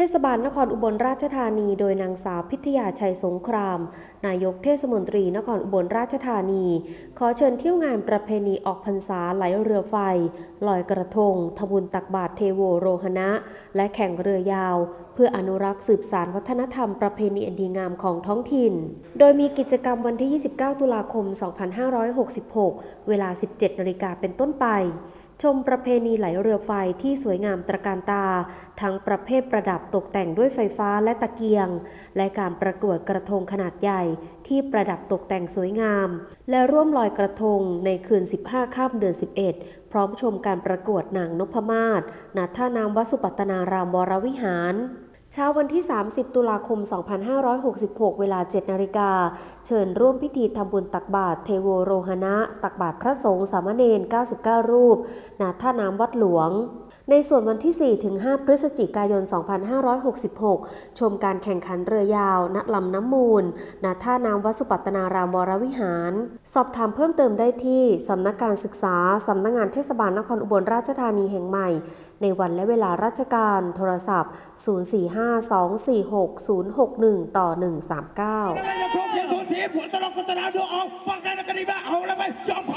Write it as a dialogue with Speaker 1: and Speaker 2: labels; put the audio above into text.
Speaker 1: เทศบาลนครอุบลราชธานีโดยนางสาวพิทยาชัยสงคราม นายกเทศมนตรีนครอุบลราชธานี ขอเชิญเที่ยวงานประเพณีออกพรรษาไหลเรือไฟ ลอยกระทง ทบุญตักบาตรเทโวโรหณะ และแข่งเรือยาว เพื่ออนุรักษ์สืบสารวัฒนธรรมประเพณีอันดีงามของท้องถิ่น โดยมีกิจกรรมวันที่ 29 ตุลาคม 2566 เวลา 17นาฬิกาเป็นต้นไป ชมประเพณีไหลเรือไฟที่สวยงามตระการตา ทั้งประเภทประดับตกแต่งด้วยไฟฟ้าและตะเกียง และการประกวดกระทงขนาดใหญ่ที่ประดับตกแต่งสวยงาม และร่วมลอยกระทงในคืน 15ค่ำเดือน 11 พร้อมชมการประกวดนางนพมาศณท่าน้ำวัสุปัตตนารามวรวิหาร เช้าวันที่ 30 ตุลาคม 2566 เวลา 7 นาฬิกา เชิญร่วมพิธีทำบุญตักบาตรเทโวโรหณะ ตักบาตรพระสงฆ์สามเณร 99 รูปณท่าน้ำวัดหลวง ในส่วนวันที่4ถึง5พฤศจิกายน 2566 ชมการแข่งขันเรือยาว ณ ลำน้ำมูลณท่าน้ำวัดสุปัตนารามวรวิหาร สอบถามเพิ่มเติมได้ที่ สำนักการศึกษา สำนักงานเทศบาลนครอุบลราชธานีแห่งใหม่ ในวันและเวลาราชการ โทรศัพท์045-246-061 ต่อ 139